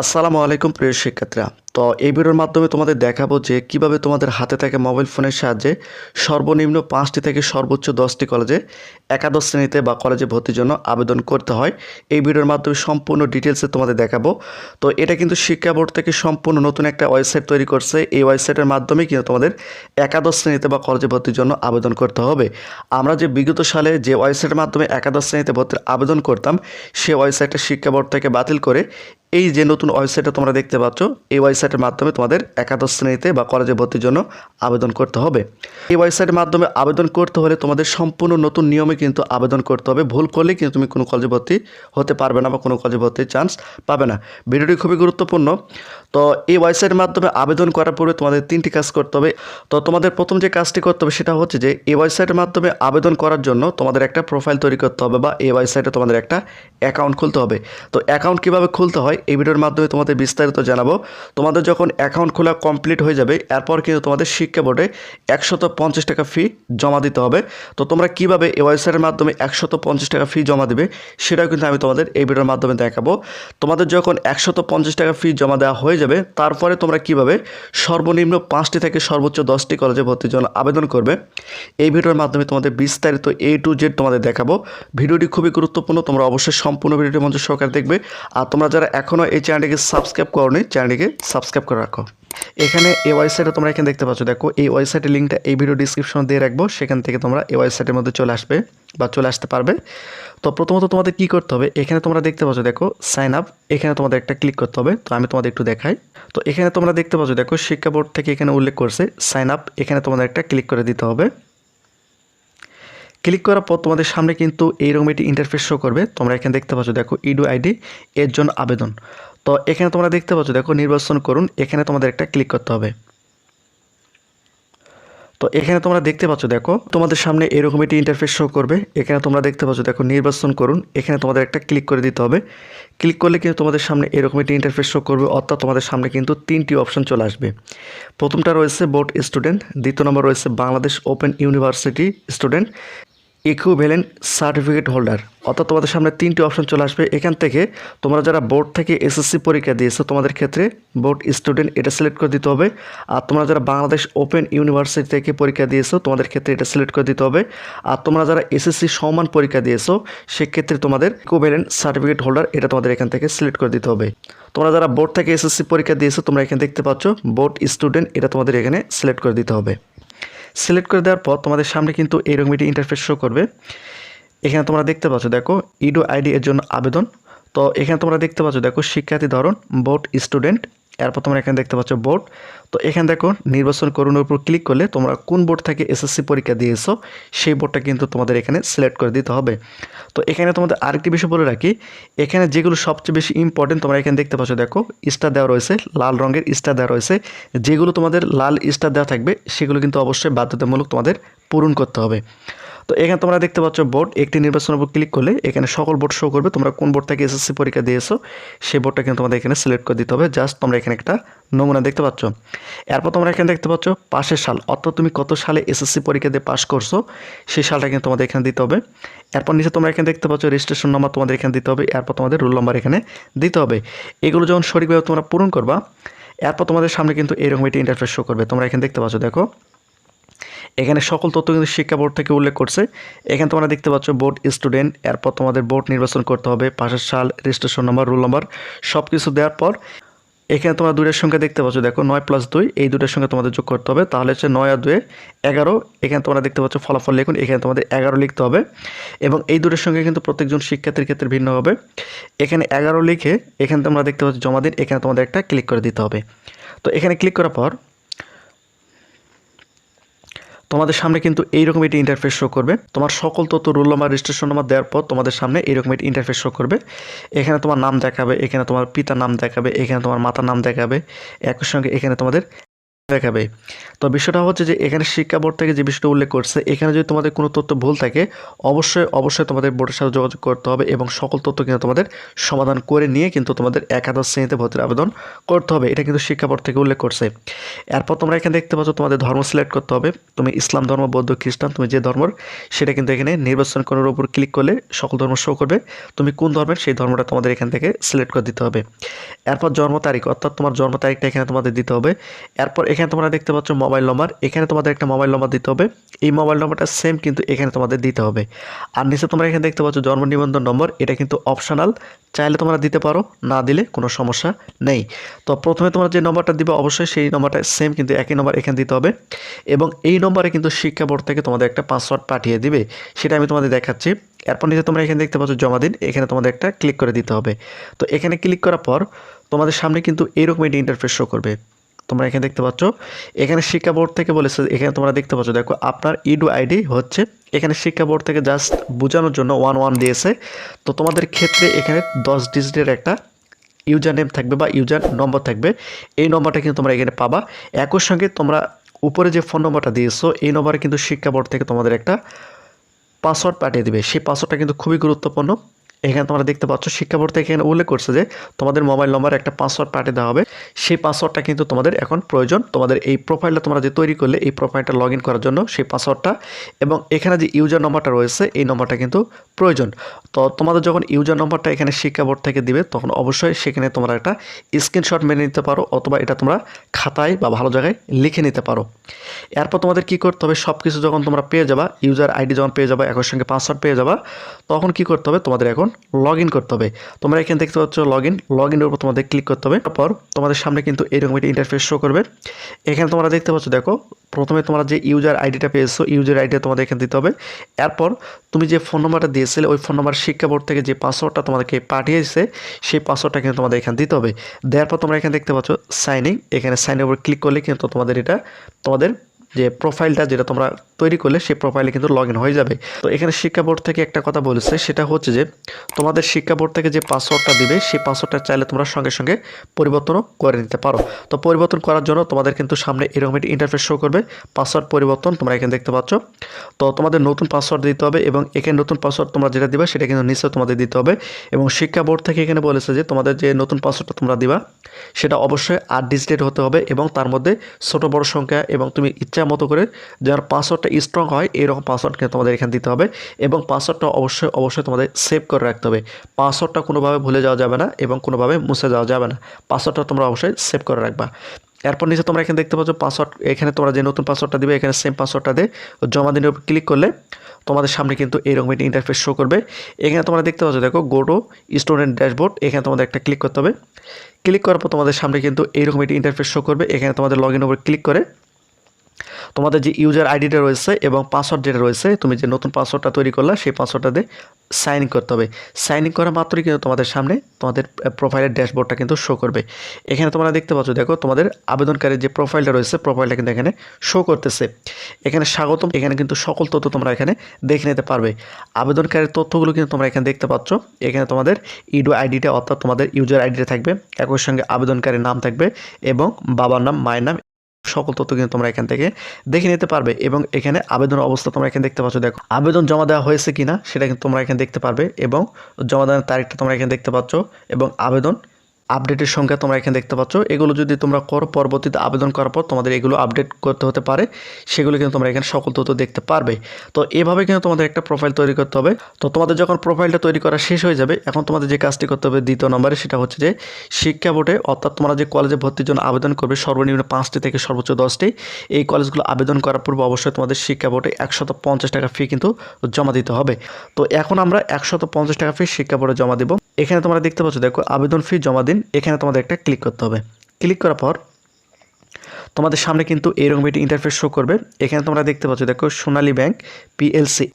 আসসালামু আলাইকুম প্রিয় শিক্ষার্থীরা। তো এই ভিডিওর মাধ্যমে তোমাদের দেখাবো যে কীভাবে তোমাদের হাতে থাকা মোবাইল ফোনের সাহায্যে সর্বনিম্ন পাঁচটি থেকে সর্বোচ্চ দশটি কলেজে একাদশ শ্রেণীতে বা কলেজে ভর্তির জন্য আবেদন করতে হয়। এই ভিডিওর মাধ্যমে সম্পূর্ণ ডিটেলসে তোমাদের দেখাবো। তো এটা কিন্তু শিক্ষা বোর্ড থেকে সম্পূর্ণ নতুন একটা ওয়েবসাইট তৈরি করছে। এই ওয়েবসাইটের মাধ্যমে কিন্তু তোমাদের একাদশ শ্রেণীতে বা কলেজে ভর্তির জন্য আবেদন করতে হবে। আমরা যে বিগত সালে যে ওয়েবসাইটের মাধ্যমে একাদশ শ্রেণীতে ভর্তির আবেদন করতাম সেই ওয়েবসাইটটা শিক্ষা বোর্ড থেকে বাতিল করে এই যে নতুন ওয়েবসাইটটা তোমরা দেখতে পাচ্ছ, এই ওয়েবসাইটের মাধ্যমে তোমাদের একাদশ শ্রেণীতে বা কলেজে ভর্তির জন্য আবেদন করতে হবে। এই ওয়েবসাইটের মাধ্যমে আবেদন করতে হলে তোমাদের সম্পূর্ণ নতুন নিয়মে কিন্তু আবেদন করতে হবে। ভুল করলে কিন্তু তুমি কোনো কলেজে ভর্তি হতে পারবে না বা কোনো কলেজে ভর্তির চান্স পাবে না। ভিডিওটি খুবই গুরুত্বপূর্ণ। তো এই ওয়েবসাইটের মাধ্যমে আবেদন করার পূর্বে তোমাদের তিনটি কাজ করতে হবে। তো তোমাদের প্রথম যে কাজটি করতে হবে সেটা হচ্ছে যে, এই ওয়েবসাইটের মাধ্যমে আবেদন করার জন্য তোমাদের একটা প্রোফাইল তৈরি করতে হবে বা এই ওয়েবসাইটে তোমাদের একটা অ্যাকাউন্ট খুলতে হবে। তো অ্যাকাউন্ট কীভাবে খুলতে হয়? এই ভিডিওর মাধ্যমে তোমাদের বিস্তারিত জানাব। তোমাদের যখন অ্যাকাউন্ট খোলা কমপ্লিট হয়ে যাবে, এরপর কিন্তু তোমাদের শিক্ষা বোর্ডে একশত পঞ্চাশ টাকা ফি জমা দিতে হবে। তো তোমরা কীভাবে এই ওয়েবসাইটের মাধ্যমে একশত পঞ্চাশ টাকা ফি জমা দেবে, সেটাও কিন্তু আমি তোমাদের এই ভিডিওর মাধ্যমে দেখাবো। তোমাদের যখন একশত পঞ্চাশ টাকা ফি জমা দেওয়া হয়ে যাবে, তারপরে তোমরা কীভাবে সর্বনিম্ন পাঁচটি থেকে সর্বোচ্চ দশটি কলেজে ভর্তির জন্য আবেদন করবে, এই ভিডিওর মাধ্যমে তোমাদের বিস্তারিত এ টু জেড তোমাদের দেখাবো। ভিডিওটি খুবই গুরুত্বপূর্ণ, তোমরা অবশ্যই সম্পূর্ণ ভিডিওটি মঞ্চ সহকারে দেখবে। আর তোমরা যারা এখনও এই চ্যানেলটিকে সাবস্ক্রাইব করোনি, চ্যানেলটিকে সাবস্ক্রাইব করে রাখো। এখানে এই ওয়েবসাইটে তোমরা এখানে দেখতে পাচ্ছ, দেখো, এই ওয়েবসাইটের লিঙ্কটা এই ভিডিও ডিসক্রিপশনে দিয়ে রাখব, সেখান থেকে তোমরা এই ওয়েবসাইটের মধ্যে চলে আসবে বা চলে আসতে পারবে। তো প্রথমত তোমাদের কি করতে হবে, এখানে তোমরা দেখতে পাচ্ছ, দেখো সাইন আপ এখানে তোমাদের একটা ক্লিক করতে হবে, তো আমি তোমাদের একটু দেখাই। তো এখানে তোমরা দেখতে পাচ্ছ, দেখো, শিক্ষা বোর্ড থেকে এখানে উল্লেখ করছে সাইন আপ এখানে তোমাদের একটা ক্লিক করে দিতে হবে। ক্লিক করার পর তোমাদের সামনে কিন্তু এইরকম একটি ইন্টারফেস শো করবে। তোমরা এখানে দেখতে পাচ্ছ, দেখো ইডু আইডি এর জন্য আবেদন। তো এখানে তোমরা দেখতে পাচ্ছ, দেখো নির্বাচন করুন, এখানে তোমাদের একটা ক্লিক করতে হবে। তো এখানে তোমরা দেখতে পাচ্ছ, দেখো তোমাদের সামনে এরকম একটি ইন্টারফেস শো করবে। এখানে তোমরা দেখতে পাচ্ছ, দেখো নির্বাচন করুন, এখানে তোমাদের একটা ক্লিক করে দিতে হবে। ক্লিক করলে কিন্তু তোমাদের সামনে এরকম একটি ইন্টারফেস শো করবে, অর্থাৎ তোমাদের সামনে কিন্তু তিনটি অপশন চলে আসবে। প্রথমটা রয়েছে বোর্ড স্টুডেন্ট দ্বিতীয় নম্বর রয়েছে Bangladesh open university student equivalent certificate holder অর্থাৎ তোমাদের সামনে তিনটি অপশন চলে আসবে। এখান থেকে তোমরা যারা বোর্ড থেকে এসএসসি পরীক্ষা দিয়েছ, তোমাদের ক্ষেত্রে বোর্ড স্টুডেন্ট এটা সিলেক্ট করে দিতে হবে। আর তোমরা যারা বাংলাদেশ ওপেন ইউনিভার্সিটি থেকে পরীক্ষা দিয়েছ, তোমাদের ক্ষেত্রে এটা সিলেক্ট করে দিতে হবে। আর তোমরা যারা এসএসসি সমান পরীক্ষা দিয়েছ, সেক্ষেত্রে তোমাদের ইকুইভ্যালেন্ট সার্টিফিকেট হোল্ডার এটা তোমাদের এখান থেকে সিলেক্ট করে দিতে হবে। তোমরা যারা বোর্ড থেকে এসএসসি পরীক্ষা দিয়েছ, তোমরা এখানে দেখতে পাচ্ছ বোর্ড স্টুডেন্ট এটা তোমাদের এখানে সিলেক্ট করে দিতে হবে। সিলেক্ট করে দেওয়ার পর তোমাদের সামনে কিন্তু এইরকম একটি ইন্টারফেস শো করবে। এখানে তোমরা দেখতে পাচ্ছ, দেখো ইডো আইডি এর জন্য আবেদন। তো এখানে তোমরা দেখতে পাচ্ছ, দেখো, শিক্ষার্থী ধরন বোর্ড স্টুডেন্ট এরপর তোমরা এখানে দেখতে পাচ্ছ বোর্ড তো এখানে দেখো, নির্বাচন করুনের উপর ক্লিক করলে তোমরা কোন বোর্ড থেকে এসএসসি পরীক্ষা দিয়েছ, সেই বোর্ডটা কিন্তু তোমাদের এখানে সিলেক্ট করে দিতে হবে। তো এখানে তোমাদের আরেকটি বিষয় বলে রাখি, এখানে যেগুলো সবচেয়ে বেশি ইম্পর্টেন্ট তোমরা এখানে দেখতে পাচ্ছ, দেখো স্টার দেওয়া রয়েছে, লাল রঙের স্টার দেওয়া রয়েছে। যেগুলো তোমাদের লাল স্টার দেওয়া থাকবে, সেগুলো কিন্তু অবশ্যই বাধ্যতামূলক তোমাদের পূরণ করতে হবে। তো এখানে তোমরা দেখতে পাচ্ছ বোর্ড। একটি নির্বাচনের উপর ক্লিক করলে এখানে সকল বোর্ড শো করবে। তোমরা কোন বোর্ড থেকে এসএসসি পরীক্ষা দিয়েছ, সেই বোর্ডটা কিন্তু তোমাদের এখানে সিলেক্ট করে দিতে হবে। জাস্ট তোমরা এখানে একটা নমুনা দেখতে পাচ্ছ। এরপর তোমরা এখানে দেখতে পাচ্ছ পাশের সাল। অর্থাৎ তুমি কত সালে এসএসসি পরীক্ষা দিয়ে পাস করছ, সেই সালটা কিন্তু তোমাদের এখানে দিতে হবে। এরপর নিচে তোমরা এখানে দেখতে পাচ্ছ রেজিস্ট্রেশন নাম্বার তোমাদের এখানে দিতে হবে। এরপর তোমাদের রোল নাম্বার এখানে দিতে হবে। এগুলো যখন সঠিকভাবে তোমরা পূরণ করবা, এরপর তোমাদের সামনে কিন্তু এরকম একটি ইন্টারফেস শো করবে। তোমরা এখানে দেখতে পাচ্ছ, দেখো। এখানে সকল তথ্য কিন্তু শিক্ষা বোর্ড থেকে উল্লেখ করছে। এখানে তোমরা দেখতে পাচ্ছ, বোর্ড স্টুডেন্ট, এরপর তোমাদের বোর্ড নির্বাচন করতে হবে, পাশের সাল, রেজিস্ট্রেশন নাম্বার, রোল নাম্বার সব কিছু দেওয়ার পর। এখানে তোমরা দুইটার সংখ্যা দেখতে পাচ্ছ, দেখো, নয় প্লাস দুই, এই দুটোর সঙ্গে তোমাদের যোগ করতে হবে, তাহলে হচ্ছে নয় আর দুয়ে এগারো। এখানে তোমরা দেখতে পাচ্ছ, ফলাফল লিখুন, এখানে তোমাদের এগারো লিখতে হবে। এবং এই দুটোর সঙ্গে কিন্তু প্রত্যেকজন শিক্ষার্থীর ক্ষেত্রে ভিন্ন হবে। এখানে এগারো লিখে এখানে তোমরা দেখতে পাচ্ছ, জমা দিন, এখানে তোমাদের একটা ক্লিক করে দিতে হবে। তো এখানে ক্লিক করার পর তোমাদের সামনে কিন্তু এইরকম একটি ইন্টারফেস শো করবে। তোমার সকল তথ্য রোল নাম্বার রেজিস্ট্রেশন নাম্বার দেওয়ার পর তোমাদের সামনে এইরকম একটি ইন্টারফেস শো করবে। এখানে তোমার নাম দেখাবে, এখানে তোমার পিতার নাম দেখাবে, এখানে তোমার মাতার নাম দেখাবে, একই সঙ্গে এখানে তোমাদের দেখাবে। তো বিষয়টা হচ্ছে যে এখানে শিক্ষা বোর্ড থেকে যে বিষয়টা উল্লেখ করছে, এখানে যদি তোমাদের কোনো তথ্য ভুল থাকে, অবশ্যই অবশ্যই তোমাদের বোর্ডের সাথে যোগাযোগ করতে হবে এবং সকল তথ্য কিন্তু তোমাদের সমাধান করে নিয়ে কিন্তু তোমাদের একাদশ শ্রেণীতে ভর্তির আবেদন করতে হবে। এটা কিন্তু শিক্ষা বোর্ড থেকে উল্লেখ করছে। এরপর তোমরা এখানে দেখতে পাচ্ছ তোমাদের ধর্ম সিলেক্ট করতে হবে। তুমি ইসলাম ধর্ম, বৌদ্ধ, খ্রিস্টান, তুমি যে ধর্মর, সেটা কিন্তু এখানে নির্বাচন করার উপর ক্লিক করলে সকল ধর্ম শো করবে। তুমি কোন ধর্মের, সেই ধর্মটা তোমাদের এখান থেকে সিলেক্ট করে দিতে হবে। এরপর জন্ম তারিখ, অর্থাৎ তোমার জন্ম তারিখটা এখানে তোমাদের দিতে হবে। এরপর এখানে তোমরা দেখতে পাচ্ছ মোবাইল নম্বর এখানে তোমাদের একটা মোবাইল নম্বর দিতে হবে। এই মোবাইল নম্বরটা সেম কিন্তু এখানে তোমাদের দিতে হবে। আর নিচে তোমরা এখানে দেখতে পাচ্ছ জন্ম নিবন্ধন নম্বর এটা কিন্তু অপশনাল চাইলে তোমরা দিতে পারো। না দিলে কোনো সমস্যা নেই। তো প্রথমে তোমরা যে নম্বরটা দিবে, অবশ্যই সেই নম্বরটা সেম কিন্তু একই নম্বর এখানে দিতে হবে। এবং এই নম্বরে কিন্তু শিক্ষা বোর্ড থেকে তোমাদের একটা পাসওয়ার্ড পাঠিয়ে দিবে। সেটা আমি তোমাদের দেখাচ্ছি। এরপর নিচে তোমরা এখানে দেখতে পাচ্ছ জমা দিন। এখানে তোমাদের একটা ক্লিক করে দিতে হবে। তো এখানে ক্লিক করার পর তোমাদের সামনে কিন্তু এরকম একটি ইন্টারফেস শো করবে। তোমরা এখানে দেখতে পাচ্ছ। এখানে শিক্ষা বোর্ড থেকে বলেছে, এখানে তোমরা দেখতে পাচ্ছ, দেখো আপনার ইডু আইডি হচ্ছে, এখানে শিক্ষা বোর্ড থেকে জাস্ট বোঝানোর জন্য ওয়ান ওয়ান দিয়েছে। তো তোমাদের ক্ষেত্রে এখানে দশ ডিজিটের একটা ইউজার নেম থাকবে বা ইউজার নম্বর থাকবে। এই নম্বরটা কিন্তু তোমরা এখানে পাবা। একই সঙ্গে তোমরা উপরে যে ফোন নম্বরটা দিয়েছ, এই নম্বরে কিন্তু শিক্ষা বোর্ড থেকে তোমাদের একটা পাসওয়ার্ড পাঠিয়ে দেবে। সেই পাসওয়ার্ডটা কিন্তু খুবই গুরুত্বপূর্ণ। এখানে তোমরা দেখতে পাচ্ছ শিক্ষা বোর্ড থেকে এখানে উল্লেখ করছে যে তোমাদের মোবাইল নম্বরে একটা পাসওয়ার্ড পাঠিয়ে দেওয়া হবে। সেই পাসওয়ার্ডটা কিন্তু তোমাদের এখন প্রয়োজন। তোমাদের এই প্রোফাইলটা তোমরা যে তৈরি করলে, এই প্রোফাইলটা লগ করার জন্য সেই পাসওয়ার্ডটা এবং এখানে যে ইউজার নম্বরটা রয়েছে, এই নম্বরটা কিন্তু প্রয়োজন। তো তোমাদের যখন ইউজার নম্বরটা এখানে শিক্ষা বোর্ড থেকে দিবে, তখন অবশ্যই সেখানে তোমরা একটা স্ক্রিনশট মেনে নিতে পারো, অথবা এটা তোমরা খাতায় বা ভালো জায়গায় লিখে নিতে পারো। এরপর তোমাদের কি করতে হবে সব কিছু যখন তোমরা পেয়ে যাবা ইউজার আইডি যখন পেয়ে যাবা, একই সঙ্গে পাসওয়ার্ড পেয়ে যাবা, তখন কি করতে হবে, তোমাদের এখন লগ ইন করতে হবে। তোমরা এখানে দেখতে পাচ্ছ লগ ইন লগ ইনের উপর তোমাদের ক্লিক করতে হবে। তারপর তোমাদের সামনে কিন্তু এরকম একটি ইন্টারফেস শো করবে। এখানে তোমরা দেখতে পাচ্ছ, দেখো, প্রথমে তোমরা যে ইউজার আইডিটা পেয়েছ ইউজার আইডিটা তোমাদের এখানে দিতে হবে। এরপর তুমি যে ফোন নাম্বারটা দিয়েছিলে, ওই ফোন নাম্বার শিক্ষা বোর্ড থেকে যে পাসওয়ার্ডটা তোমাদেরকে পাঠিয়েছে, সেই পাসওয়ার্ডটা কিন্তু তোমাদের এখানে দিতে হবে। দেওয়ার পর তোমরা এখানে দেখতে পাচ্ছ সাইনিং এখানে সাইনের উপর ক্লিক করলে কিন্তু তোমাদের এটা তোমাদের যে প্রোফাইলটা যেটা তোমরা তৈরি করলে সেই প্রোফাইলে কিন্তু লগ হয়ে যাবে। তো এখানে শিক্ষা বোর্ড থেকে একটা কথা বলেছে, সেটা হচ্ছে যে তোমাদের শিক্ষা বোর্ড থেকে যে পাসওয়ার্ডটা দিবে, সেই পাসওয়ার্ডটা চাইলে তোমরা সঙ্গে সঙ্গে পরিবর্তনও করে নিতে পারো। তো পরিবর্তন করার জন্য তোমাদের কিন্তু সামনে এরকম একটি ইন্টারফেস শো করবে পাসওয়ার্ড পরিবর্তন তোমরা এখানে দেখতে পাচ্ছ। তো তোমাদের নতুন পাসওয়ার্ড দিতে হবে এবং এখানে নতুন পাসওয়ার্ড তোমরা যেটা দিবা, সেটা কিন্তু নিশ্চয় তোমাদের দিতে হবে। এবং শিক্ষা বোর্ড থেকে এখানে বলেছে যে তোমাদের যে নতুন পাসওয়ার্ডটা তোমরা দিবা, সেটা অবশ্যই আট ডিজিটের হতে হবে এবং তার মধ্যে ছোট বড় সংখ্যা এবং তুমি ইচ্ছা মতো করে যার পাসওয়ার্ডটা স্ট্রং হয়, এরকম পাসওয়ার্ড কিন্তু তোমাদের এখানে দিতে হবে এবং পাসওয়ার্ডটা অবশ্যই অবশ্যই তোমাদের সেভ করে রাখতে হবে। পাসওয়ার্ডটা কোনোভাবে ভুলে যাওয়া যাবে না এবং কোনোভাবে মুছে যাওয়া যাবে না। পাসওয়ার্ডটা তোমরা অবশ্যই সেভ করে রাখবা। এরপর নিচে তোমরা এখানে দেখতে পাচ্ছ পাসওয়ার্ড এখানে তোমরা যে নতুন পাসওয়ার্ডটা দিবে, এখানে সেম পাসওয়ার্ডটা দিয়ে জমা দিনের উপর ক্লিক করলে তোমাদের সামনে কিন্তু এরকম একটি ইন্টারফেস শো করবে। এখানে তোমরা দেখতে পাচ্ছ, দেখো গো টু স্টুডেন্ট ড্যাশবোর্ড এখানে তোমাদের একটা ক্লিক করতে হবে। ক্লিক করার পর তোমাদের সামনে কিন্তু এইরকম একটি ইন্টারফেস শো করবে। এখানে তোমাদের লগ ইন উপর ক্লিক করে তোমাদের যে ইউজার আইডিটা রয়েছে এবং পাসওয়ার্ড যেটা রয়েছে, তুমি যে নতুন পাসওয়ার্ডটা তৈরি করলা, সেই পাসওয়ার্ডটা দিয়ে সাইন ইন করতে হবে। সাইন ইন করা মাত্রই কিন্তু তোমাদের সামনে তোমাদের প্রোফাইলের ড্যাশবোর্ডটা কিন্তু শো করবে। এখানে তোমরা দেখতে পাচ্ছ, দেখো তোমাদের আবেদনকারীর যে প্রোফাইলটা রয়েছে প্রোফাইলটা কিন্তু এখানে শো করতেছে। এখানে স্বাগতম, এখানে কিন্তু সকল তথ্য তোমরা এখানে দেখে নিতে পারবে। আবেদনকারীর তথ্যগুলো কিন্তু তোমরা এখানে দেখতে পাচ্ছ। এখানে তোমাদের ইডো আইডিটা অর্থাৎ তোমাদের ইউজার আইডিটা থাকবে, একই সঙ্গে আবেদনকারীর নাম থাকবে এবং বাবার নাম, মায়ের নাম সকল তথ্য কিন্তু তোমরা এখান থেকে দেখে নিতে পারবে এবং এখানে আবেদন অবস্থা তোমরা এখানে দেখতে পাচ্ছ। দেখো, আবেদন জমা দেওয়া হয়েছে কিনা সেটা কিন্তু তোমরা এখানে দেখতে পারবে এবং জমা দেওয়ার তারিখটা তোমরা এখানে দেখতে পাচ্ছ এবং আবেদন আপডেটের সংখ্যা তোমরা এখানে দেখতে পাচ্ছ। এগুলো যদি তোমরা করো পরবর্তীতে আবেদন করার পর তোমাদের এগুলো আপডেট করতে হতে পারে, সেগুলো কিন্তু তোমরা এখানে সকল তথ্য দেখতে পারবে। তো এভাবে কিন্তু তোমাদের একটা প্রোফাইল তৈরি করতে হবে। তো তোমাদের যখন প্রোফাইলটা তৈরি করা শেষ হয়ে যাবে, এখন তোমাদের যে কাজটি করতে হবে দ্বিতীয় নম্বরে, সেটা হচ্ছে যে শিক্ষা বোর্ডে, অর্থাৎ তোমরা যে কলেজে ভর্তির জন্য আবেদন করবে, সর্বনিম্ন পাঁচটি থেকে সর্বোচ্চ দশটি, এই কলেজগুলো আবেদন করার পূর্বে অবশ্যই তোমাদের শিক্ষা বোর্ডে একশত পঞ্চাশ টাকা ফি কিন্তু জমা দিতে হবে। তো এখন আমরা একশত পঞ্চাশ টাকা ফি শিক্ষা বোর্ডে জমা দেবো। এখানে তোমরা দেখতে পাচ্ছ, দেখো, আবেদন ফি জমা দিন, এখানে তোমাদের একটা ক্লিক করতে হবে। ক্লিক করার পর তোমাদের সামনে কিন্তু এরকম একটি ইন্টারফেস শো করবে। এখানে তোমরা দেখতে পাচ্ছ, দেখো, সোনালী ব্যাংক পিএলসি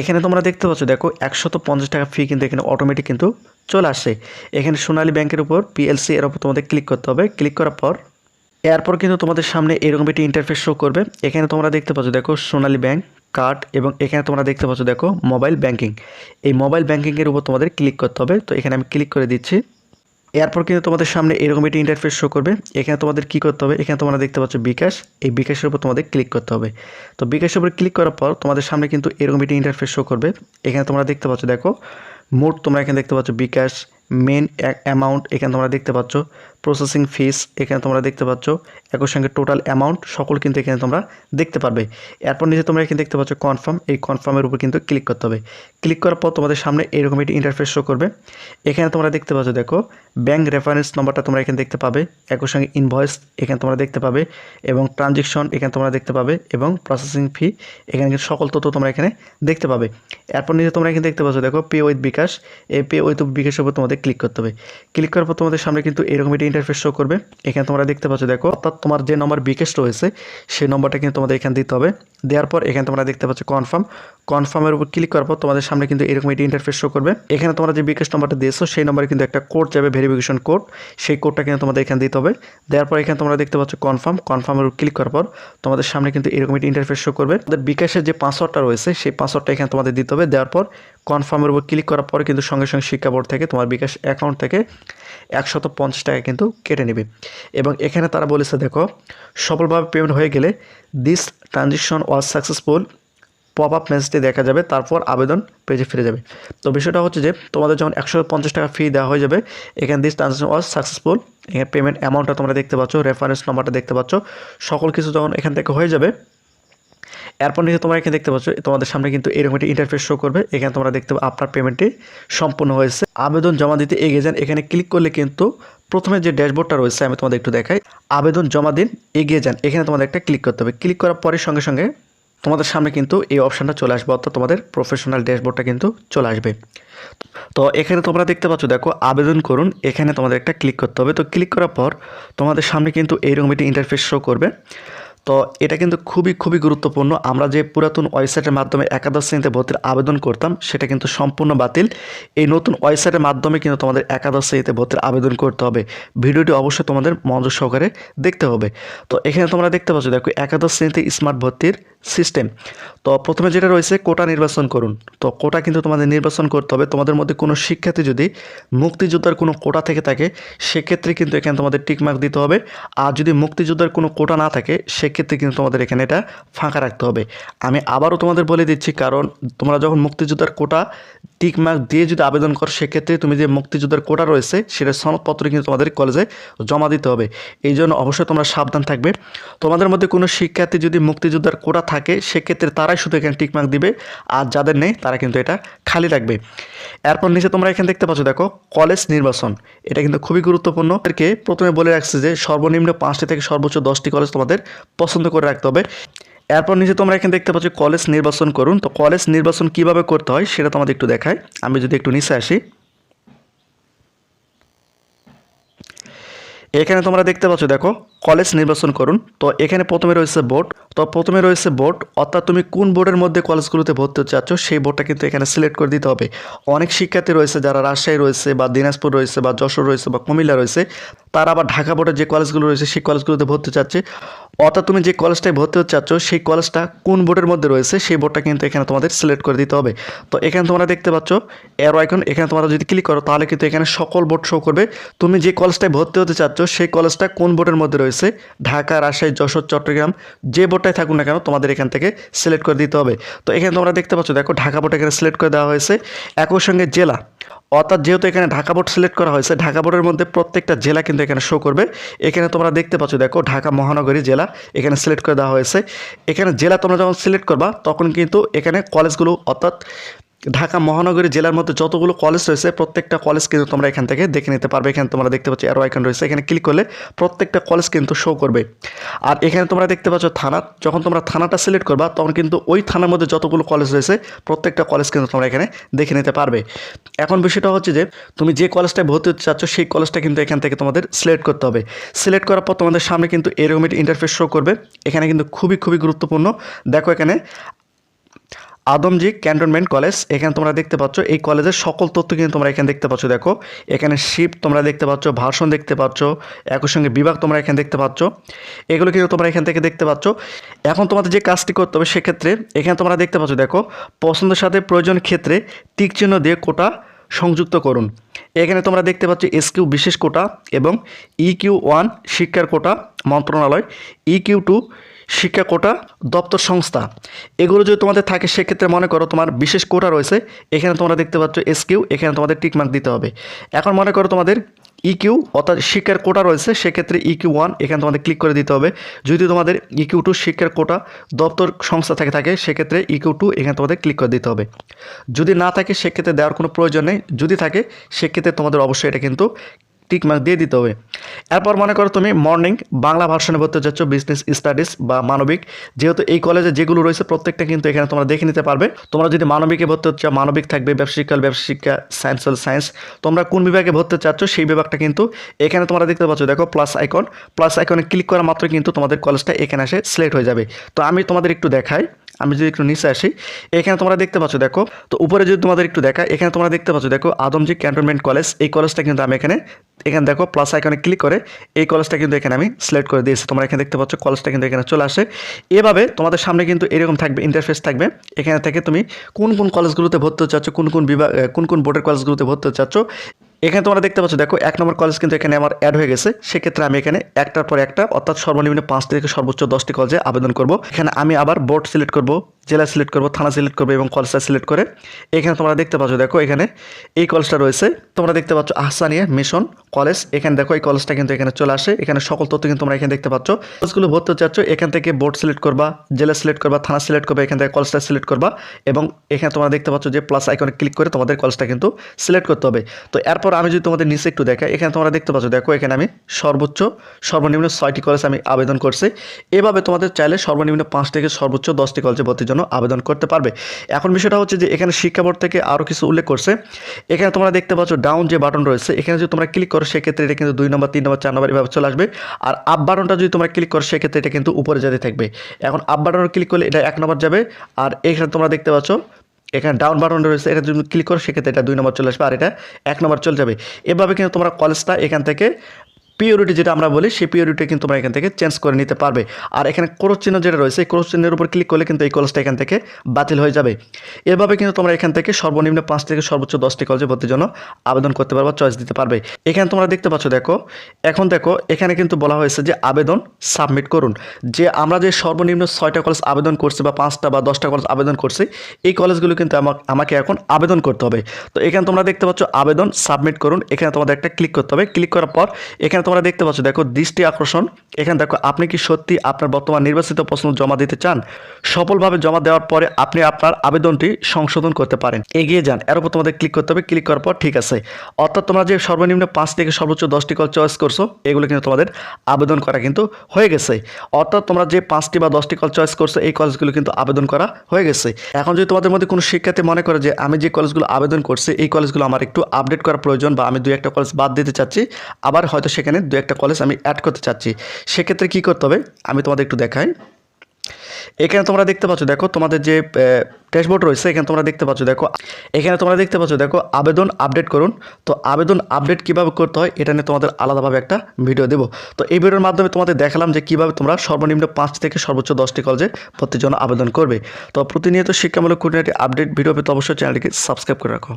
এখানে তোমরা দেখতে পাচ্ছ, দেখো, একশত পঞ্চাশ টাকা ফি কিন্তু এখানে অটোমেটিক কিন্তু চলে আসে এখানে সোনালী ব্যাংকের উপর পিএলসি এর উপর তোমাদের ক্লিক করতে হবে। ক্লিক করার পর এরপর কিন্তু তোমাদের সামনে এরকম একটি ইন্টারফেস শো করবে। এখানে তোমরা দেখতে পাচ্ছ, দেখো, সোনালী ব্যাংক কার্ড এবং এখানে তোমরা দেখতে পাচ্ছ, দেখো, মোবাইল ব্যাংকিং। এই মোবাইল ব্যাংকিংয়ের উপর তোমাদের ক্লিক করতে হবে। তো এখানে আমি ক্লিক করে দিচ্ছি। এরপর কিন্তু তোমাদের সামনে এরকম একটি ইন্টারফেস শো করবে। এখানে তোমাদের কি করতে হবে? এখানে তোমরা দেখতে পাচ্ছ বিকাশ। এই বিকাশের উপর তোমাদের ক্লিক করতে হবে। তো বিকাশের উপর ক্লিক করার পর তোমাদের সামনে কিন্তু এরকম একটি ইন্টারফেস শো করবে। এখানে তোমরা দেখতে পাচ্ছ, দেখো, মোট তোমরা এখানে দেখতে পাচ্ছ বিকাশ মেন অ্যামাউন্ট এখানে তোমরা দেখতে পাচ্ছ। প্রসেসিং ফিস এখানে তোমরা দেখতে পাচ্ছ। একই সঙ্গে টোটাল অ্যামাউন্ট সকল কিন্তু এখানে তোমরা দেখতে পারবে। এরপর নিচে তোমরা এখানে দেখতে পাচ্ছ কনফার্ম এই কনফার্মের উপর কিন্তু ক্লিক করতে হবে। ক্লিক করার পর তোমাদের সামনে এরকম একটি ইন্টারফেস শো করবে। এখানে তোমরা দেখতে পাচ্ছ, দেখো ব্যাঙ্ক রেফারেন্স নম্বরটা তোমরা এখানে দেখতে পাবে। একই সঙ্গে ইনভয়েস এখানে তোমরা দেখতে পাবে এবং ট্রানজেকশন এখানে তোমরা দেখতে পাবে এবং প্রসেসিং ফি এখানে কিন্তু সকল তথ্য তোমরা এখানে দেখতে পাবে। এরপর নিচে তোমরা এখানে দেখতে পাচ্ছ, দেখো পে উইথ বিকাশ। এই পে উইথ বিকাশের উপর তোমাদের ক্লিক করতে হবে। ক্লিক করার পর তোমাদের সামনে কিন্তু এরকম একটি ইন্টারফেস শো করবে। এখানে তোমরা দেখতে পাচ্ছ, দেখো, অর্থাৎ তোমার যে নম্বর বিকেস্ট রয়েছে, সেই নম্বরটা কিন্তু তোমাদের এখানে দিতে হবে। দেওয়ার পর এখানে তোমরা দেখতে পাচ্ছ কনফার্ম কনফার্মের উপর ক্লিক করার পর তোমাদের সামনে কিন্তু এরকম একটি ইন্টারফেস শো করবে। এখানে তোমরা যে বিকাশ নম্বরটা দিয়েছ, সেই নম্বরে কিন্তু একটা কোড যাবে ভেরিফিকেশন কোড সেই কোডটা কিন্তু তোমাদের এখানে দিতে হবে। দেওয়ার পর এখানে তোমরা দেখতে পাচ্ছ কনফার্ম কনফার্মের উপর ক্লিক করার পর তোমাদের সামনে কিন্তু এরকম একটি ইন্টারফেস শো করবে। তোমাদের বিকাশের যে পাসওয়ার্ডটা রয়েছে, সেই পাসওয়ার্ডটা এখানে তোমাদের দিতে হবে। দেওয়ার পর কনফার্মের উপর ক্লিক করার পর কিন্তু সঙ্গে সঙ্গে শিক্ষা বোর্ড থেকে তোমার বিকাশ অ্যাকাউন্ট থেকে একশত পঞ্চাশ টাকা কিন্তু কেটে নেবে। এবং এখানে তারা বলেছে, দেখো, সফলভাবে পেমেন্ট হয়ে গেলে this transaction was successful pop up মেসেজটি দেখা যাবে, তারপর আবেদন পেজে ফিরে যাবে। তো বিষয়টা হচ্ছে যে, তোমাদের যখন একশো পঞ্চাশ টাকা ফি দেওয়া হয়ে যাবে, এখানে দিস ট্রানজেকশন ওয়াজ সাকসেসফুল এখানে পেমেন্ট অ্যামাউন্টটা তোমরা দেখতে পাচ্ছ রেফারেন্স নাম্বারটা দেখতে পাচ্ছ, সকল কিছু যখন এখান থেকে হয়ে যাবে এরপর নিচে তোমরা এখানে দেখতে পাচ্ছ, তোমাদের সামনে কিন্তু এরকম একটি ইন্টারফেস শো করবে। এখানে তোমরা দেখতে পাবে আপনার পেমেন্টটি সম্পূর্ণ হয়েছে। আবেদন জমা দিতে এগিয়ে যান। এখানে ক্লিক করলে কিন্তু প্রথমে যে ড্যাশবোর্ডটা রয়েছে, আমি তোমাদের একটু দেখাই। আবেদন জমা দিন, এগিয়ে যান। এখানে তোমাদের একটা ক্লিক করতে হবে। ক্লিক করার পরে সঙ্গে সঙ্গে তোমাদের সামনে কিন্তু এই অপশানটা চলে আসবে, অর্থাৎ তোমাদের প্রফেশনাল ড্যাশবোর্ডটা কিন্তু চলে আসবে। তো এখানে তোমরা দেখতে পাচ্ছ, দেখো, আবেদন করুন। এখানে তোমাদের একটা ক্লিক করতে হবে। তো ক্লিক করার পর তোমাদের সামনে কিন্তু এইরকম একটি ইন্টারফেস শো করবে। তো এটা কিন্তু খুবই খুবই গুরুত্বপূর্ণ। আমরা যে পুরাতন ওয়েবসাইটের মাধ্যমে একাদশ শ্রেণীতে ভর্তির আবেদন করতাম, সেটা কিন্তু সম্পূর্ণ বাতিল। এই নতুন ওয়েবসাইটের মাধ্যমে কিন্তু তোমাদের একাদশ শ্রেণীতে ভর্তির আবেদন করতে হবে। ভিডিওটি অবশ্যই তোমাদের মনোযোগ সহকারে দেখতে হবে। তো এখানে তোমরা দেখতে পাচ্ছ, দেখো, একাদশ শ্রেণীতে স্মার্ট ভর্তির সিস্টেম। তো প্রথমে যেটা রয়েছে, কোটা নির্বাচন করুন। তো কোটা কিন্তু তোমাদের নির্বাচন করতে হবে। তোমাদের মধ্যে কোনো শিক্ষার্থী যদি মুক্তিযোদ্ধার কোনো কোটা থেকে থাকে, সেক্ষেত্রে কিন্তু এখানে তোমাদের টিকমার্ক দিতে হবে। আর যদি মুক্তিযোদ্ধার কোনো কোটা না থাকে সেক্ষেত্রে কিন্তু তোমাদের এখানে এটা ফাঁকা রাখতে হবে। আমি আবারও তোমাদের বলে দিচ্ছি, কারণ তোমরা যখন মুক্তিযোদ্ধার কোটা টিকমার্ক দিয়ে যদি আবেদন করো, সেক্ষেত্রে তুমি যে মুক্তিযোদ্ধার কোটা রয়েছে, সেটা সনদপত্র কিন্তু তোমাদের কলেজে জমা দিতে হবে। এই জন্য অবশ্যই তোমরা সাবধান থাকবে। তোমাদের মধ্যে কোনো শিক্ষার্থী যদি মুক্তিযোদ্ধার কোটা থাকে, সেক্ষেত্রে তারাই শুধু এখানে টিকমার্ক দিবে, আর যাদের নেই, তারা কিন্তু এটা খালি রাখবে। এরপর নিচে তোমরা এখানে দেখতে পাচ্ছ, দেখো, কলেজ নির্বাচন। এটা কিন্তু খুবই গুরুত্বপূর্ণ। এদেরকে প্রথমে বলে রাখছে যে, সর্বনিম্ন পাঁচটি থেকে সর্বোচ্চ দশটি কলেজ তোমাদের পছন্দ করে রাখতে হবে। এরপর নিচে তোমরা এখানে দেখতে পাচ্ছ কলেজ নির্বাচন করুন। তো কলেজ নির্বাচন কীভাবে করতে হয় সেটা তোমাদের একটু দেখায় আমি যদি একটু নিচে আসি। এখানে তোমরা দেখতে পাচ্ছ, দেখো কলেজ নির্বাচন করুন। তো এখানে প্রথমে রয়েছে বোর্ড। তো প্রথমে রয়েছে বোর্ড। অর্থাৎ তুমি কোন বোর্ডের মধ্যে কলেজগুলোতে ভর্তি হতে চাচ্ছ, সেই বোর্ডটা কিন্তু এখানে সিলেক্ট করে দিতে হবে। অনেক শিক্ষার্থী রয়েছে যারা রাজশাহী রয়েছে বা দিনাজপুর রয়েছে বা যশোর রয়েছে বা কুমিল্লা রয়েছে, তারা আবার ঢাকা বোর্ডের যে কলেজগুলো রয়েছে, সেই কলেজগুলোতে ভর্তি চাচ্ছে। অর্থাৎ তুমি যে কলেজটায় ভর্তি হতে চাচ্ছ, সেই কলেজটা কোন বোর্ডের মধ্যে রয়েছে, সেই বোর্ডটা কিন্তু এখানে তোমাদের সিলেক্ট করে দিতে হবে। তো এখানে তোমরা দেখতে পাচ্ছ এর আইকন এখানে তোমরা যদি ক্লিক করো, তাহলে কিন্তু এখানে সকল বোর্ড শো করবে। তুমি যে কলেজটায় ভর্তি হতে চাচ্ছ, সেই কলেজটা কোন বোর্ডের মধ্যে রয়েছে ঢাকা, রাজশাহী, যশোর, চট্টগ্রাম যে বোর্ডটাই থাকুক না কেন তোমাদের এখান থেকে সিলেক্ট করে দিতে হবে। তো এখানে তোমরা দেখতে পাচ্ছ, দেখো ঢাকা বোর্ড এখানে সিলেক্ট করে দেওয়া হয়েছে। একই সঙ্গে জেলা, অর্থাৎ যেহেতু এখানে ঢাকা বোর্ড সিলেক্ট করা হয়েছে, ঢাকা বোর্ডের মধ্যে প্রত্যেকটা জেলা কিন্তু এখানে শো করবে। এখানে তোমরা দেখতে পাচ্ছ, দেখো ঢাকা মহানগরী জেলা এখানে সিলেক্ট করে দেওয়া হয়েছে। এখানে জেলা তোমরা যখন সিলেক্ট করবা, তখন কিন্তু এখানে কলেজগুলো অর্থাৎ ঢাকা মহানগরী জেলার মধ্যে যতগুলো কলেজ রয়েছে, প্রত্যেকটা কলেজ কিন্তু তোমরা এখান থেকে দেখে নিতে পারবে। এখানে তোমরা দেখতে পাচ্ছ অ্যারো আইকন রয়েছে। এখানে ক্লিক করলে প্রত্যেকটা কলেজ কিন্তু শো করবে। আর এখানে তোমরা দেখতে পাচ্ছ থানা। যখন তোমরা থানাটা সিলেক্ট করবা, তখন কিন্তু ওই থানার মধ্যে যতগুলো কলেজ রয়েছে, প্রত্যেকটা কলেজ কিন্তু তোমরা এখানে দেখে নিতে পারবে। এখন বিষয়টা হচ্ছে যে, তুমি যে কলেজটায় ভর্তি হতে চাচ্ছ, সেই কলেজটা কিন্তু এখান থেকে তোমাদের সিলেক্ট করতে হবে। সিলেক্ট করার পর তোমাদের সামনে কিন্তু এরকম একটি ইন্টারফেস শো করবে। এখানে কিন্তু খুবই খুবই গুরুত্বপূর্ণ। দেখো এখানে আদমজি ক্যান্টনমেন্ট কলেজ, এখানে তোমরা দেখতে পাচ্ছ, এই কলেজের সকল তথ্য কিন্তু তোমরা এখানে দেখতে পাচ্ছ, দেখো। এখানে শিফট তোমরা দেখতে পাচ্ছ ভাষণ দেখতে পাচ্ছ, একই সঙ্গে বিভাগ তোমরা এখানে দেখতে পাচ্ছ। এগুলো কিন্তু তোমরা এখান থেকে দেখতে পাচ্ছ। এখন তোমাদের যে কাজটি করতে হবে সেক্ষেত্রে, এখানে তোমরা দেখতে পাচ্ছ, দেখো, পছন্দের সাথে প্রয়োজন ক্ষেত্রে টিক চিহ্ন দিয়ে কোটা সংযুক্ত করুন। এখানে তোমরা দেখতে পাচ্ছ এসকিউ বিশেষ কোটা এবং ইকিউ ওয়ান শিক্ষার কোটা, মন্ত্রণালয়। ইকিউ টু শিক্ষা কোটা, দপ্তর সংস্থা। এগুলো যদি তোমাদের থাকে, সেক্ষেত্রে মনে করো তোমার বিশেষ কোটা রয়েছে। এখানে তোমরা দেখতে পাচ্ছ এসকিউ এখানে তোমাদের টিকমার্ক দিতে হবে। এখন মনে করো তোমাদের ইকিউ অর্থাৎ শিক্ষার কোটা রয়েছে, সেক্ষেত্রে ইকিউ ওয়ান এখানে তোমাদের ক্লিক করে দিতে হবে। যদি তোমাদের ইকিউ টু শিক্ষার কোটা, দপ্তর সংস্থা থেকে থাকে, সেক্ষেত্রে ইকিউ টু এখানে তোমাদের ক্লিক করে দিতে হবে। যদি না থাকে, সেক্ষেত্রে দেওয়ার কোনো প্রয়োজন নেই। যদি থাকে, সেক্ষেত্রে তোমাদের অবশ্যই এটা কিন্তু টিক মার্ক দিয়ে দিতে হবে। এরপর মনে করো তুমি মর্নিং বাংলা ভার্সনে ভর্তি যাচ্ছ বিজনেস স্টাডিজ বা মানবিক। যেহেতু এই কলেজে যেগুলো রয়েছে প্রত্যেকটা কিন্তু এখানে তোমরা দেখে নিতে পারবে। তোমরা যদি মানবিকে ভর্তি হচ্ছে মানবিক থাকবে ব্যবসায়িকাল ব্যবসা শিক্ষা সায়েন্সুয়াল সায়েন্স তোমরা কোন বিভাগে ভর্তি চাচ্ছ সেই বিভাগটা কিন্তু এখানে তোমরা দেখতে পাচ্ছ। দেখো প্লাস আইকন প্লাস আইকনে ক্লিক করা মাত্র কিন্তু তোমাদের কলেজটা এখানে এসে সিলেক্ট হয়ে যাবে। তো আমি তোমাদের একটু দেখাই। আমি যদি একটু নিচে আসি, এখানে তোমরা দেখতে পাচ্ছ, দেখো, তো উপরে যদি তোমাদের একটু দেখা, এখানে তোমরা দেখতে পাচ্ছ, দেখো আদমজি ক্যান্টনমেন্ট কলেজ এই কলেজটা কিন্তু আমি এখানে এখানে দেখো প্লাস আইকনে ক্লিক করে, এই কলেজটা কিন্তু এখানে আমি সিলেক্ট করে দিয়েছি। তোমরা এখানে দেখতে পাচ্ছ কলেজটা কিন্তু এখানে চলে আসে। এভাবে তোমাদের সামনে কিন্তু এরকম থাকবে ইন্টারফেস থাকবে। এখানে থেকে তুমি কোন কোন কলেজগুলোতে ভর্তি হতে চাচ্ছ, কোন কোন বিভাগ কোন কোন বোর্ডের কলেজগুলোতে ভর্তি হতে চাচ্ছ এখানে তোমরা দেখতে পাচ্ছ, দেখো, এক নম্বর কলেজ কিন্তু এখানে আমার অ্যাড হয়ে গেছে। সেক্ষেত্রে আমি এখানে একটার পর একটা, অর্থাৎ সর্বনিম্ন পাঁচ থেকে সর্বোচ্চ দশটি কলেজে আবেদন করব। এখানে আমি আবার বোর্ড সিলেক্ট করব, জেলা সিলেক্ট করব, থানা সিলেক্ট করব এবং কলেজটা সিলেক্ট করে। এখানে তোমরা দেখতে পাচ্ছ, দেখো, এখানে এই কলেজটা রয়েছে। তোমরা দেখতে পাচ্ছ, আহসানিয়া মিশন কলেজ এখানে দেখো, এই কলেজটা কিন্তু এখানে চলে আসে। এখানে সকল তথ্য কিন্তু তোমরা এখানে দেখতে পাচ্ছ। কলেজগুলো ভর্তি হতে চাচ্ছ, এখান থেকে বোর্ড সিলেক্ট করবা, জেলা সিলেক্ট করবা, থানা সিলেক্ট করবা, এখান থেকে কলেজটা সিলেক্ট করবা এবং এখানে তোমরা দেখতে পাচ্ছ যে প্লাস আইকনে ক্লিক করে তোমাদের কলেজটা কিন্তু সিলেক্ট করতে হবে। তো এরপর আমি যদি তোমাদের নিচে একটু দেখাই, এখানে তোমরা দেখতে পাচ্ছ, দেখো এখানে আমি সর্বোচ্চ, সর্বনিম্ন ছয়টি কলেজ আমি আবেদন করছি। এভাবে তোমাদের চাইলে সর্বনিম্ন পাঁচ থেকে সর্বোচ্চ দশটি কলেজে ভর্তির জন্য আবেদন করতে পারবে। এখন বিষয়টা হচ্ছে যে এখানে শিক্ষা বোর্ড থেকে আরও কিছু উল্লেখ করছে। এখানে তোমরা দেখতে পাচ্ছ ডাউন যে বাটন রয়েছে, এখানে যদি তোমরা ক্লিক করো, সেক্ষেত্রে এটা কিন্তু দুই নম্বর, তিন নম্বর, চার নম্বর এভাবে চলে আসবে। আর আপ বাটনটা যদি তোমরা ক্লিক করো, সেক্ষেত্রে এটা কিন্তু উপরে যেতে থাকবে। এখন আপ বাটনে ক্লিক করলে এটা এক নম্বর যাবে। আর এখানে তোমরা দেখতে পাচ্ছ এখানে ডাউন বাটন রয়েছে এটা যদি ক্লিক করো, সেক্ষেত্রে এটা দুই নম্বর চলে আসবে, আর এটা এক নম্বর চলে যাবে। এভাবে কিন্তু তোমরা কলেজটা এখান থেকে পিওরিটি যেটা আমরা বলি, সেই পিওরিটি কিন্তু তোমরা এখান থেকে চেঞ্জ করে নিতে পারবে। আর এখানে ক্রোশ চিহ্ন যেটা রয়েছে, এই ক্রোশ চিহ্নের উপর ক্লিক করলে কিন্তু এই কলেজটা এখান থেকে বাতিল হয়ে যাবে। এভাবে কিন্তু তোমরা এখান থেকে সর্বনিম্ন পাঁচ থেকে সর্বোচ্চ দশটি কলেজে ভর্তির জন্য আবেদন করতে পারবে চয়েস দিতে পারবে। এখানে তোমরা দেখতে পাচ্ছ, দেখো, এখন দেখো, এখানে কিন্তু বলা হয়েছে যে আবেদন সাবমিট করুন। যে আমরা যে সর্বনিম্ন ছয়টা কলেজ আবেদন করছি বা পাঁচটা বা দশটা কলেজ আবেদন করছি, এই কলেজগুলো কিন্তু আমা- আমাকে এখন আবেদন করতে হবে। তো এখানে তোমরা দেখতে পাচ্ছ, আবেদন সাবমিট করুন। এখানে তোমাদের একটা ক্লিক করতে হবে। ক্লিক করার পর এখানে তোমরা দেখতে পাচ্ছ, দেখো দৃষ্টি আকর্ষণ। এখানে দেখো, আপনি কি সত্যি আপনার বর্তমান নির্বাচিত প্রশ্ন জমা দিতে চান? সফলভাবে জমা দেওয়ার পরে আপনি আপনার আবেদনটি সংশোধন করতে পারেন। এগিয়ে যান। এর উপর তোমাদের ক্লিক করতে হবে ক্লিক করার পর ঠিক আছে। অর্থাৎ তোমরা যে সর্বনিম্ন পাঁচ থেকে সর্বোচ্চ দশটি কল চয়েস করছ, এগুলো কিন্তু তোমাদের আবেদন করা কিন্তু হয়ে গেছে। অর্থাৎ তোমরা যে পাঁচটি বা দশটি কল চয়েস করছ, এই কলেজগুলো কিন্তু আবেদন করা হয়ে গেছে। এখন যদি তোমাদের মধ্যে কোনো শিক্ষার্থী মনে করে যে, আমি যে কলেজগুলো আবেদন করছি, এই কলেজগুলো আমার একটু আপডেট করা প্রয়োজন বা আমি দুই একটা কলেজ বাদ দিতে চাচ্ছি, আবার হয়তো সেখানে দু একটা কলেজ আমি অ্যাড করতে চাচ্ছি। সেক্ষেত্রে কী করতে হবে? আমি তোমাদের একটু দেখাই। এখানে তোমরা দেখতে পাচ্ছ, দেখো তোমাদের যে ড্যাশবোর্ড রয়েছে, এখানে তোমরা দেখতে পাচ্ছ, দেখো, এখানে তোমরা দেখতে পাচ্ছ, দেখো, আবেদন আপডেট করুন। তো আবেদন আপডেট কীভাবে করতে হয়, এটা নিয়ে তোমাদের আলাদাভাবে একটা ভিডিও দেবো। তো এই ভিডিওর মাধ্যমে তোমাদের দেখালাম যে কীভাবে তোমরা সর্বনিম্ন পাঁচ থেকে সর্বোচ্চ দশটি কলেজে ভর্তির জন্য আবেদন করবে। তো প্রতিনিয়ত শিক্ষামূলক খুঁটিনাটি আপডেট ভিডিও পেতে অবশ্যই চ্যানেলটিকে সাবস্ক্রাইব করে রাখো।